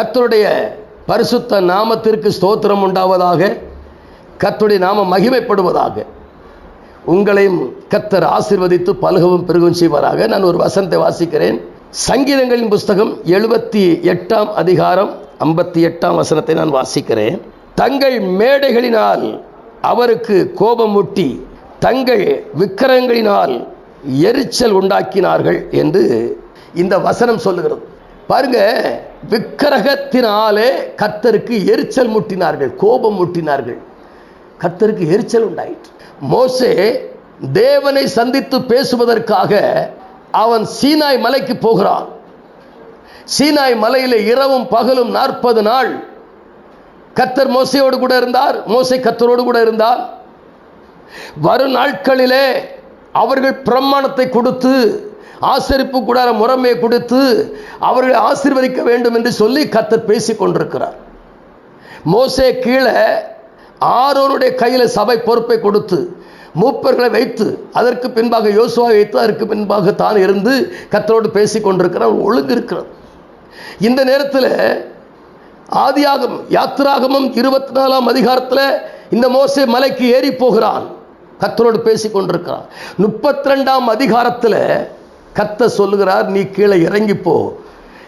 கத்தருடைய பரிசுத்த நாமத்திற்கு ஸ்தோத்திரம் உண்டாவதாக கத்துடைய நாமம் மகிமைப்படுவதாக. உங்களையும் கத்தர் ஆசிர்வதித்து பலகவும் பெருகும் செய்வாராக. நான் ஒரு வசனத்தை வாசிக்கிறேன். சங்கீதங்களின் புஸ்தகம் எழுபத்தி எட்டாம் அதிகாரம் ஐம்பத்தி எட்டாம் வசனத்தை நான் வாசிக்கிறேன். தங்கள் மேடைகளினால் அவருக்கு கோபமூட்டி தங்கள் விக்கிரகங்களினால் எரிச்சல் உண்டாக்கினார்கள் என்று இந்த வசனம் சொல்லுகிறது. பாருங்க விக்கிரகத்தினாலே கத்தருக்கு எரிச்சல் முட்டினார்கள் கோபம் முட்டினார்கள். கத்தருக்கு எரிச்சல் உண்டாயிற்று. மோசே தேவனை சந்தித்து பேசுவதற்காக அவன் சீனாய் மலைக்கு போகிறான். சீனாய் மலையிலே இரவும் பகலும் நாற்பது நாள் கத்தர் மோசையோடு கூட இருந்தார் மோசை கத்தரோடு கூட இருந்தார். வரும் நாட்களிலே அவர்கள் பிரமாணத்தை கொடுத்து ஆசரிப்பு கூடார முறைமை கொடுத்து அவர்களை ஆசீர்வதிக்க வேண்டும் என்று சொல்லி கத்தர் பேசி கொண்டிருக்கிறார் மோசே கீழே ஆரோனுடைய கையில் சபை பொறுப்பை கொடுத்து மூப்பர்களை வைத்து அதற்கு பின்பாக யோசுவா வைத்து அதற்கு பின்பாக தான் இருந்து கத்தரோடு பேசி கொண்டிருக்கிறார் ஒழுங்கு இருக்கிறது இந்த நேரத்தில் ஆதியாகம் யாத்திராகமும் இருபத்தி நாலாம் அதிகாரத்தில் இந்த மோசே மலைக்கு ஏறி போகிறான். கத்தரோடு பேசி கொண்டிருக்கிறான் முப்பத்தி ரெண்டாம் அதிகாரத்தில் கத்த சொல்லுகிறார் நீ கீழே இறங்கிப்போ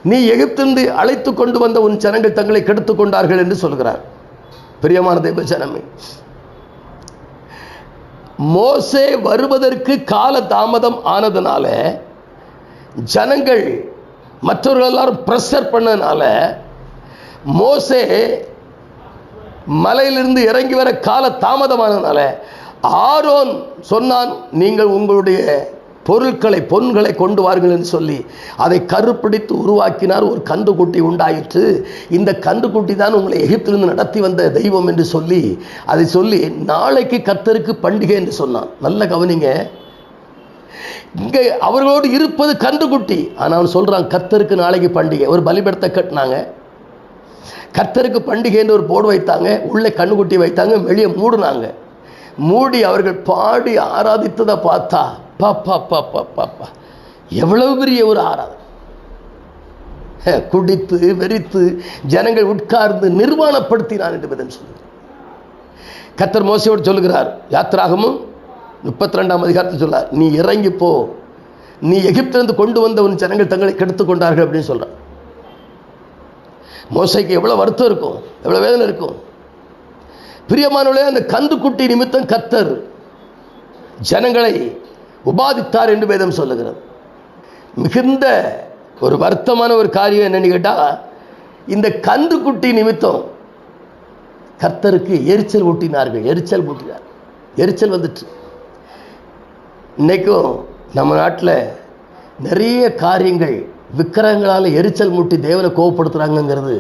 நீ எகிப்திலிருந்து அழைத்து கொண்டு வந்த உன் ஜனங்கள் தங்களை கெடுத்துக் கொண்டார்கள் என்று சொல்கிறார் பிரியமான தெய்வ ஜனமே மோசே வருவதற்கு கால தாமதம் ஆனதுனால ஜனங்கள் மற்றவர்கள் எல்லாரும் ப்ரெஷர் பண்ணனால மோசே மலையிலிருந்து இறங்கி வர கால தாமதமானதுனால ஆரோன் சொன்னான் நீங்கள் உங்களுடைய பொருட்களை பொன்களை கொண்டு வாருங்கள் என்று சொல்லி அதை கருப்பிடித்து உருவாக்கினார். ஒரு கந்துக்குட்டி உண்டாயிற்று. இந்த கந்துக்குட்டி தான் உங்களை எகிப்திலிருந்து நடத்தி வந்த தெய்வம் என்று சொல்லி அதை சொல்லி நாளைக்கு கத்தருக்கு பண்டிகை என்று சொன்னான். நல்ல கவனிங்க. இங்கே அவர்களோடு இருப்பது கன்றுக்குட்டி. ஆனால் அவன் சொல்கிறான் கத்தருக்கு நாளைக்கு பண்டிகை. ஒரு பலிபடத்தை கட்டினாங்க. கத்தருக்கு பண்டிகை என்று ஒரு போர்டு வைத்தாங்க. உள்ளே கண்ணுக்குட்டி வைத்தாங்க வெளியே மூடினாங்க. மூடி அவர்கள் பாடி ஆராதித்ததை பார்த்தா அப்பா பாப்பா பாப்பா எவ்வளவு பெரிய ஒரு ஆராதனை. குடித்து வெறித்து ஜனங்கள் உட்கார்ந்து நிர்வாணப்படுத்தினான் என்று பதில் சொல்லுகிறார் கத்தர் மோசையோடு சொல்லுகிறார் யாத்திராகமும் முப்பத்தி ரெண்டாம் அதிகாரத்தில் சொல்லார் நீ இறங்கி போ. நீ எகிப்திலிருந்து கொண்டு வந்த உன் ஜனங்கள் தங்களை கெடுத்து கொண்டார்கள் அப்படின்னு சொல்றார். மோசைக்கு எவ்வளோ வருத்தம் இருக்கும் எவ்வளோ வேதனை இருக்கும். பிரியமானவளே அந்த கந்துக்குட்டி நிமித்தம் கத்தர் ஜனங்களை உபாதித்தார் என்று வேதம் சொல்லுகிறது. மிகுந்த ஒரு வருத்தமான ஒரு காரியம் என்னன்னு கேட்டால் இந்த கந்துக்குட்டி நிமித்தம் கர்த்தருக்கு எரிச்சல் ஊட்டினார்கள் எரிச்சல் ஊட்டினார். எரிச்சல் வந்துட்டு இன்னைக்கும் நம்ம நாட்டில் நிறைய காரியங்கள் விக்கிரகங்களால் எரிச்சல் மூட்டி தேவனை கோவப்படுத்துகிறாங்கங்கிறது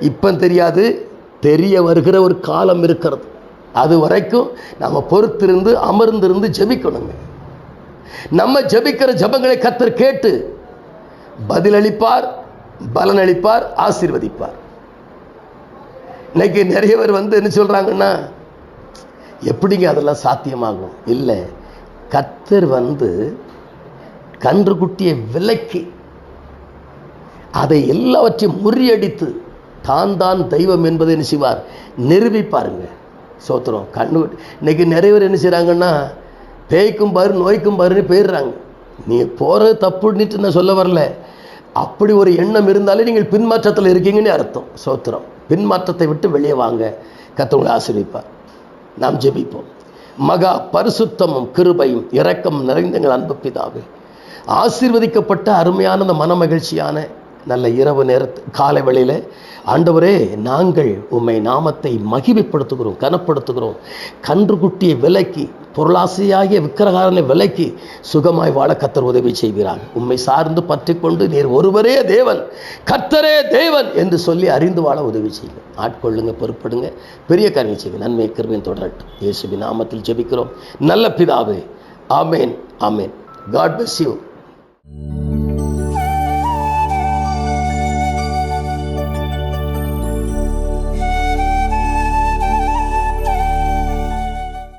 இப்போ தெரியாது. தெரிய வருகிற ஒரு காலம் இருக்கிறது. அது வரைக்கும் நம்ம பொறுத்திருந்து அமர்ந்திருந்து ஜெபிக்கணுங்க. நம்ம ஜெபிக்கிற ஜெபங்களை கத்தர் கேட்டு பதிலளிப்பார் பலனளிப்பார் ஆசீர்வதிப்பார். இன்னைக்கு நிறைய பேர் வந்து என்ன சொல்கிறாங்கன்னா எப்படிங்க அதெல்லாம் சாத்தியமாகும்? இல்லை கத்தர் வந்து கன்றுக்குட்டியை விலக்கி அதை எல்லாவற்றையும் முறியடித்து தான் தான் தெய்வம் என்பதை என்ன செய்வார்? நிரூபிப்பாருங்க. சோத்திரம் கண்ணு இன்னைக்கு நிறைய பேர் என்ன செய்கிறாங்கன்னா பேய்க்கும் பாரு நோய்க்கும் பாருன்னு போயிடுறாங்க நீ போகிறது தப்புன்னுட்டு நான் சொல்ல வரல. அப்படி ஒரு எண்ணம் இருந்தாலே நீங்கள் பின்மாற்றத்தில் இருக்கீங்கன்னு அர்த்தம் சோத்திரம். பின்மாற்றத்தை விட்டு வெளியே வாங்க. கத்தவங்களை ஆசிரியப்பார் நாம் ஜெபிப்போம். மகா பரிசுத்தமும் கிருபையும் இரக்கம் நிறைந்த எங்கள் அன்பு பிதாவே. ஆசீர்வதிக்கப்பட்ட அருமையான அந்த மன மகிழ்ச்சியான நல்ல இரவு நேரத்து காலை வேளையில் ஆண்டவரே நாங்கள் உம்மை நாமத்தை மகிமைப்படுத்துகிறோம் கனப்படுத்துகிறோம். கன்றுக்குட்டியை விலக்கி பொருளாசையாகிய விக்கிரகாரனை விலக்கி சுகமாய் வாழ கத்தர் உதவி செய்கிறார். உம்மை சார்ந்து பற்றி கொண்டு நீர் ஒருவரே தேவன் கத்தரே தேவன் என்று சொல்லி அறிந்து வாழ உதவி செய்யுங்க ஆட்கொள்ளுங்க பொறுப்படுங்க. பெரிய காரியம் செய்யுங்க. நன்மை கிருபையும் தொடரட்டும். இயேசுபி நாமத்தில் ஜெபிக்கிறோம். நல்ல பிதாவே ஆமேன் ஆமேன். God bless you.